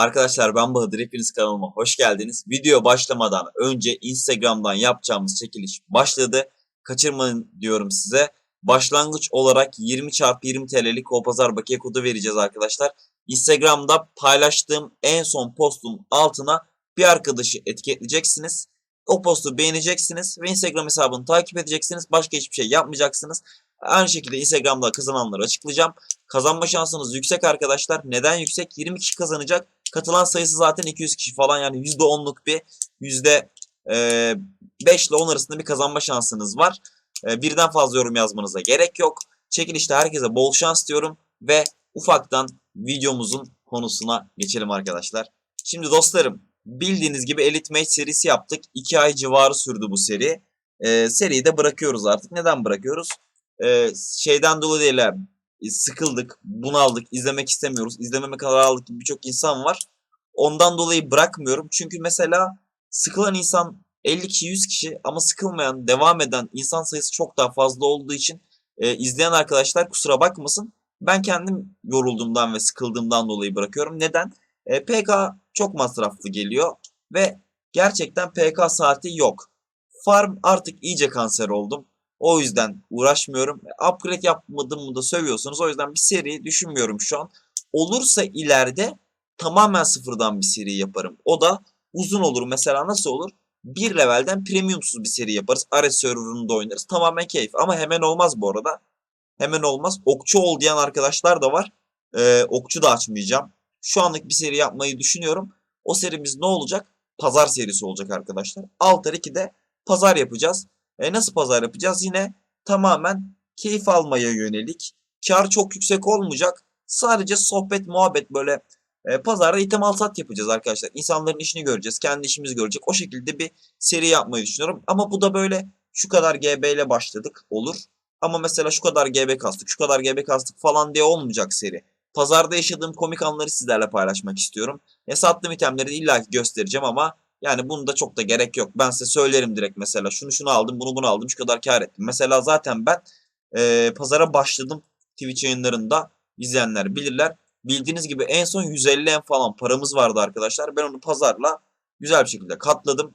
Arkadaşlar ben Bahadır. Hepiniz kanalıma hoş geldiniz. Video başlamadan önce Instagram'dan yapacağımız çekiliş başladı. Kaçırmayın diyorum size. Başlangıç olarak 20 çarpı 20 TL'lik Kopazar bakiye kodu vereceğiz arkadaşlar. Instagram'da paylaştığım en son postun altına bir arkadaşı etiketleyeceksiniz. O postu beğeneceksiniz ve Instagram hesabını takip edeceksiniz. Başka hiçbir şey yapmayacaksınız. Aynı şekilde Instagram'da kazananları açıklayacağım. Kazanma şansınız yüksek arkadaşlar. Neden yüksek? 20 kişi kazanacak. Katılan sayısı zaten 200 kişi falan yani %10'luk bir %5 ile 10 arasında bir kazanma şansınız var. E, birden fazla yorum yazmanıza gerek yok. Çekilişte herkese bol şans diyorum ve ufaktan videomuzun konusuna geçelim arkadaşlar. Şimdi dostlarım bildiğiniz gibi Elite Match serisi yaptık. 2 ay civarı sürdü bu seri. E, seriyi de bırakıyoruz artık. Neden bırakıyoruz? E, şeyden dolayı değil sıkıldık, bunaldık, izlemek istemiyoruz. İzlememe kararlılık birçok insan var. Ondan dolayı bırakmıyorum. Çünkü mesela sıkılan insan 50 kişi 100 kişi ama sıkılmayan, devam eden insan sayısı çok daha fazla olduğu için e, izleyen arkadaşlar kusura bakmasın. Ben kendim yorulduğumdan ve sıkıldığımdan dolayı bırakıyorum. Neden? E, PK çok masraflı geliyor ve gerçekten PK saati yok. Farm artık iyice kanser oldum. O yüzden uğraşmıyorum. Upgrade yapmadım mı da sövüyorsunuz. O yüzden bir seri düşünmüyorum şu an. Olursa ileride tamamen sıfırdan bir seri yaparım. O da uzun olur. Mesela nasıl olur? Bir levelden premiumsuz bir seri yaparız. Ares server'ında oynarız. Tamamen keyif. Ama hemen olmaz bu arada. Hemen olmaz. Okçu ol diyen arkadaşlar da var. Ee, okçu da açmayacağım. Şu anlık bir seri yapmayı düşünüyorum. O serimiz ne olacak? Pazar serisi olacak arkadaşlar. Altar 2'de pazar yapacağız. E nasıl pazar yapacağız? Yine tamamen keyif almaya yönelik. Kar çok yüksek olmayacak. Sadece sohbet, muhabbet böyle e, pazarda item al sat yapacağız arkadaşlar. İnsanların işini göreceğiz. Kendi işimizi görecek. O şekilde bir seri yapmayı düşünüyorum. Ama bu da böyle şu kadar GB ile başladık olur. Ama mesela şu kadar GB kastık, şu kadar GB kastık falan diye olmayacak seri. Pazarda yaşadığım komik anları sizlerle paylaşmak istiyorum. E, sattığım itemleri illaki göstereceğim ama yani bunu da çok da gerek yok. Ben size söylerim direkt mesela şunu şunu aldım bunu bunu aldım şu kadar kar ettim. Mesela zaten ben e, pazara başladım Twitch yayınlarında izleyenler bilirler. Bildiğiniz gibi en son 150 en falan paramız vardı arkadaşlar. Ben onu pazarla güzel bir şekilde katladım.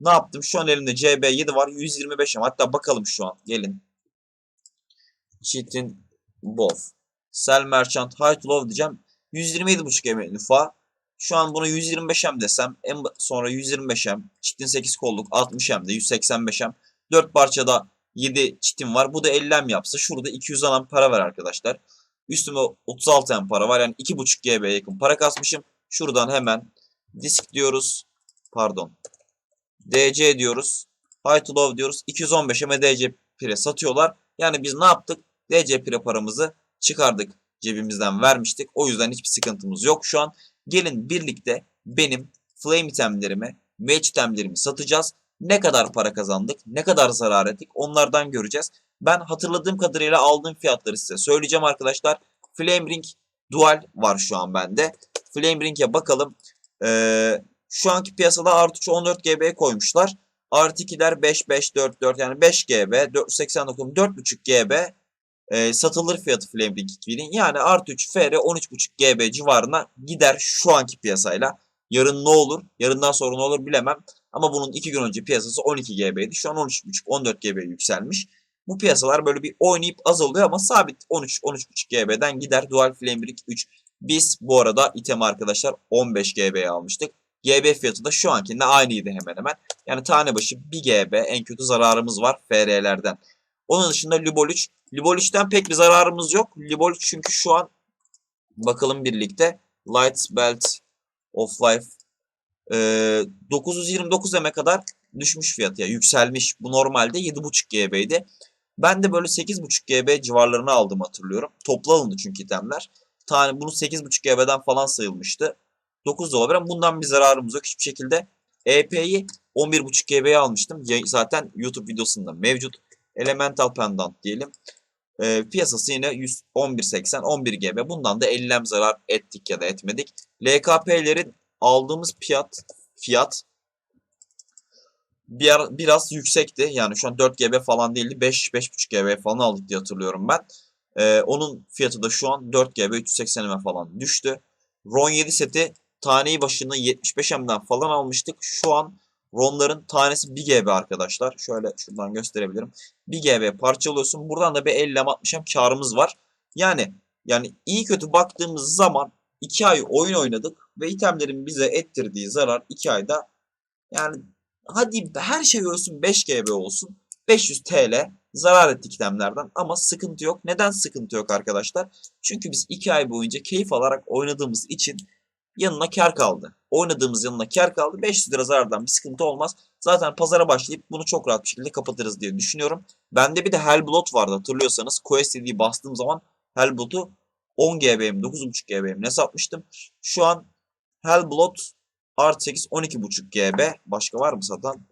Ne yaptım? Şu an elimde CB7 var. 125 em. Hatta bakalım şu an. Gelin. Cheatin Bov. Sell Merchant High to Low diyeceğim. 127.5 em nüfa. Şu an bunu 125M desem en sonra 125M çitin 8 kolluk 60M de 185M 4 parçada 7 çitim var. Bu da 50M yapsa şurada 200 alan para var arkadaşlar. Üstüme 36M para var. Yani 2.5 GB yakın para kasmışım. Şuradan hemen disk diyoruz. Pardon. DC diyoruz. High to low diyoruz. 215'e DC pire satıyorlar. Yani biz ne yaptık? DC pire paramızı çıkardık. Cebimizden vermiştik. O yüzden hiçbir sıkıntımız yok şu an. Gelin birlikte benim flame itemlerimi, match itemlerimi satacağız. Ne kadar para kazandık, ne kadar zarar ettik onlardan göreceğiz. Ben hatırladığım kadarıyla aldığım fiyatları size söyleyeceğim arkadaşlar. Flame Ring Dual var şu an bende. Flame Ring'e bakalım. Ee, şu anki piyasada artı 3 14 GB koymuşlar. Artı 2'ler 5 5 4 4 yani 5 GB 489 4.5 GB e, satılır fiyatı Flaming 2000'in. Yani artı 3 FR 13.5 GB civarına gider şu anki piyasayla. Yarın ne olur? Yarından sonra ne olur bilemem. Ama bunun 2 gün önce piyasası 12 GB'ydi. Şu an 13.5 14 GB yükselmiş. Bu piyasalar böyle bir oynayıp azalıyor ama sabit 13 13.5 GB'den gider Dual Flame Brick 3. Biz bu arada item arkadaşlar 15 GB'ye almıştık. GB fiyatı da şu ankinde aynıydı hemen hemen. Yani tane başı 1 GB en kötü zararımız var FR'lerden. Onun dışında Libol 3 Libolic'ten pek bir zararımız yok. Libolic çünkü şu an bakalım birlikte Light Belt of Life e, 929 M'e kadar düşmüş fiyatı ya yükselmiş. Bu normalde 7.5 GB'ydi. Ben de böyle 8.5 GB civarlarını aldım hatırlıyorum. Toplu alındı çünkü itemler. Tane bunu 8.5 GB'den falan sayılmıştı. 9 dolar. Bundan bir zararımız yok hiçbir şekilde. EP'yi 11.5 GB'ye almıştım. Zaten YouTube videosunda mevcut. Elemental Pendant diyelim. E, piyasası yine 111.80 11 GB. Bundan da 50 zarar ettik ya da etmedik. LKP'lerin aldığımız fiyat fiyat bir, biraz yüksekti. Yani şu an 4 GB falan değildi. 5 5.5 GB falan aldık diye hatırlıyorum ben. Ee, onun fiyatı da şu an 4 GB 380 M falan düştü. RON 7 seti taneyi başına 75M'den falan almıştık. Şu an ROM'ların tanesi 1 GB arkadaşlar. Şöyle şuradan gösterebilirim. 1 GB parçalıyorsun. Buradan da bir 50-60M karımız var. Yani yani iyi kötü baktığımız zaman 2 ay oyun oynadık ve itemlerin bize ettirdiği zarar 2 ayda yani hadi her şey olsun 5 GB olsun 500 TL zarar ettik itemlerden ama sıkıntı yok. Neden sıkıntı yok arkadaşlar? Çünkü biz 2 ay boyunca keyif alarak oynadığımız için yanına kar kaldı. Oynadığımız yanına kar kaldı. 500 lira zarardan bir sıkıntı olmaz. Zaten pazara başlayıp bunu çok rahat bir şekilde kapatırız diye düşünüyorum. Bende bir de Hellblot vardı hatırlıyorsanız. Quest CD'yi bastığım zaman Hellblot'u 10 GB'm 9.5 GB'm ne satmıştım. Şu an Hellblot Art 8 12.5 GB. Başka var mı satan?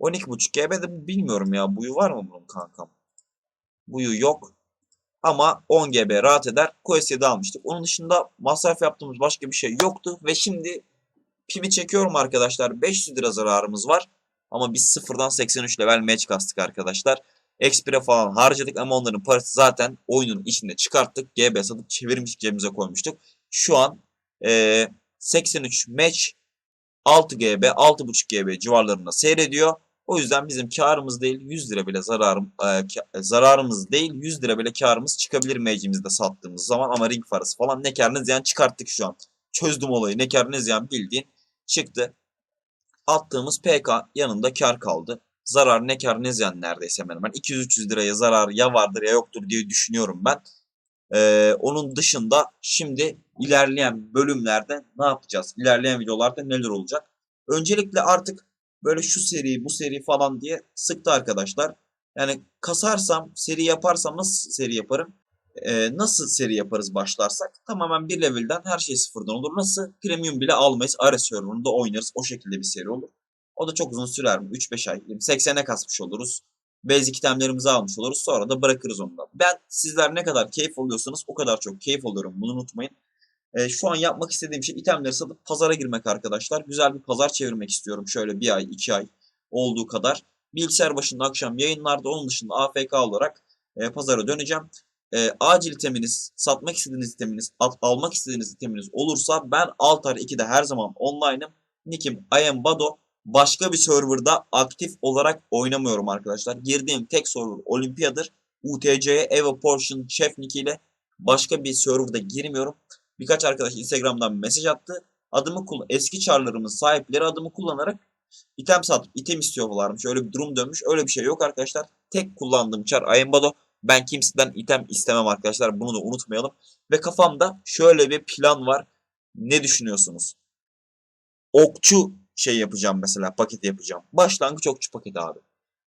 12.5 GB de bilmiyorum ya. Buyu var mı bunun kankam? Buyu yok. Ama 10 GB rahat eder. 7 almıştık. Onun dışında masraf yaptığımız başka bir şey yoktu. Ve şimdi pimi çekiyorum arkadaşlar. 500 lira zararımız var. Ama biz sıfırdan 83 level match kastık arkadaşlar. Expire falan harcadık ama onların parası zaten oyunun içinde çıkarttık. GB satıp çevirmiş cebimize koymuştuk. Şu an ee, 83 match 6 GB 6.5 GB civarlarında seyrediyor. O yüzden bizim karımız değil 100 lira bile zararım, e, zararımız değil 100 lira bile karımız çıkabilir mecimizde sattığımız zaman ama ring parası falan ne kar ne ziyan çıkarttık şu an. Çözdüm olayı ne kar ne ziyan bildiğin çıktı. Attığımız PK yanında kar kaldı. Zarar ne kar ne ziyan neredeyse hemen hemen 200-300 liraya zarar ya vardır ya yoktur diye düşünüyorum ben. Ee, onun dışında şimdi ilerleyen bölümlerde ne yapacağız? İlerleyen videolarda neler olacak? Öncelikle artık böyle şu seri bu seri falan diye sıktı arkadaşlar. Yani kasarsam seri yaparsam nasıl seri yaparım? Ee, nasıl seri yaparız başlarsak? Tamamen bir levelden her şey sıfırdan olur. Nasıl? Premium bile almayız. Ares serverında oynarız. O şekilde bir seri olur. O da çok uzun sürer mi? 3-5 ay. 80'e kasmış oluruz. Basic itemlerimizi almış oluruz. Sonra da bırakırız onu da. Ben sizler ne kadar keyif alıyorsanız o kadar çok keyif alıyorum. Bunu unutmayın. E, şu an yapmak istediğim şey itemleri satıp pazara girmek arkadaşlar. Güzel bir pazar çevirmek istiyorum. Şöyle bir ay, iki ay olduğu kadar. Bilgisayar başında akşam yayınlarda onun dışında AFK olarak e, pazara döneceğim. E, acil iteminiz, satmak istediğiniz iteminiz, al, almak istediğiniz iteminiz olursa ben Altar 2'de her zaman online'ım. Nick'im I Bado. Başka bir serverda aktif olarak oynamıyorum arkadaşlar. Girdiğim tek server Olympia'dır. UTC'ye Eva Portion Chef Nick ile başka bir serverda girmiyorum. Birkaç arkadaş Instagram'dan mesaj attı. Adımı eski çarlarımın sahipleri adımı kullanarak item satıp item istiyorlarmış. Öyle bir durum dönmüş. Öyle bir şey yok arkadaşlar. Tek kullandığım çar Ayembado. Ben kimseden item istemem arkadaşlar. Bunu da unutmayalım. Ve kafamda şöyle bir plan var. Ne düşünüyorsunuz? Okçu şey yapacağım mesela paket yapacağım. Başlangıç okçu paketi abi.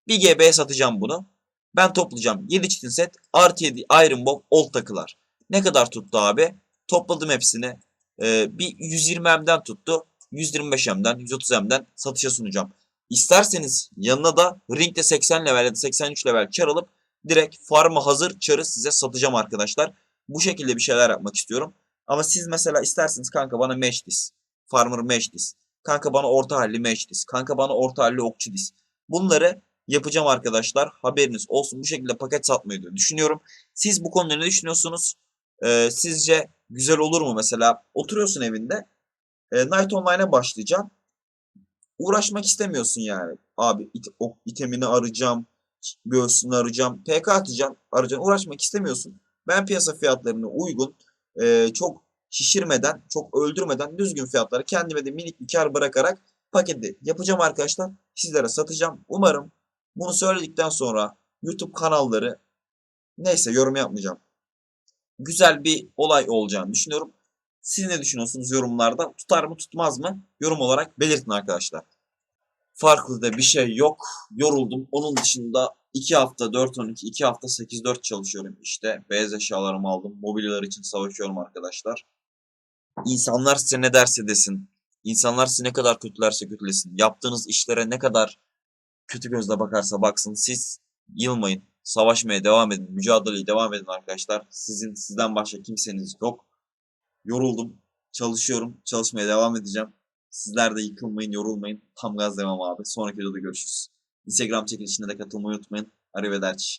Bir GB'ye satacağım bunu. Ben toplayacağım 7 çitin set artı 7 Iron Bomb old takılar. Ne kadar tuttu abi? Topladım hepsini. Ee, bir 120M'den tuttu. 125M'den, 130M'den satışa sunacağım. İsterseniz yanına da ringde 80 level ya da 83 level çar alıp direkt farma hazır çarı size satacağım arkadaşlar. Bu şekilde bir şeyler yapmak istiyorum. Ama siz mesela isterseniz kanka bana mesh dis. Farmer mesh dis. Kanka bana orta halli mesh dis. Kanka bana orta halli okçu dis. Bunları yapacağım arkadaşlar. Haberiniz olsun. Bu şekilde paket satmayı düşünüyorum. Siz bu konuda ne düşünüyorsunuz? Ee, sizce güzel olur mu mesela? Oturuyorsun evinde. E, Night Online'a başlayacaksın. Uğraşmak istemiyorsun yani. Abi it, o, itemini arayacağım. Göğsünü arayacağım. PK atacağım. Arayacaksın. Uğraşmak istemiyorsun. Ben piyasa fiyatlarını uygun, e, çok şişirmeden, çok öldürmeden düzgün fiyatları kendime de minik bir kar bırakarak paketi yapacağım arkadaşlar. Sizlere satacağım. Umarım bunu söyledikten sonra YouTube kanalları neyse yorum yapmayacağım. Güzel bir olay olacağını düşünüyorum. Siz ne düşünüyorsunuz yorumlarda? Tutar mı tutmaz mı? Yorum olarak belirtin arkadaşlar. Farklı da bir şey yok. Yoruldum. Onun dışında 2 hafta 4-12, 2 hafta 8-4 çalışıyorum işte. Beyaz eşyalarımı aldım. Mobilyalar için savaşıyorum arkadaşlar. İnsanlar size ne derse desin. İnsanlar size ne kadar kötülerse kötülesin. Yaptığınız işlere ne kadar kötü gözle bakarsa baksın. Siz yılmayın. Savaşmaya devam edin. Mücadeleye devam edin arkadaşlar. Sizin sizden başka kimseniz yok. Yoruldum. Çalışıyorum. Çalışmaya devam edeceğim. Sizler de yıkılmayın, yorulmayın. Tam gaz devam abi. Sonraki videoda görüşürüz. Instagram çekilişine de katılmayı unutmayın. Arrivederci.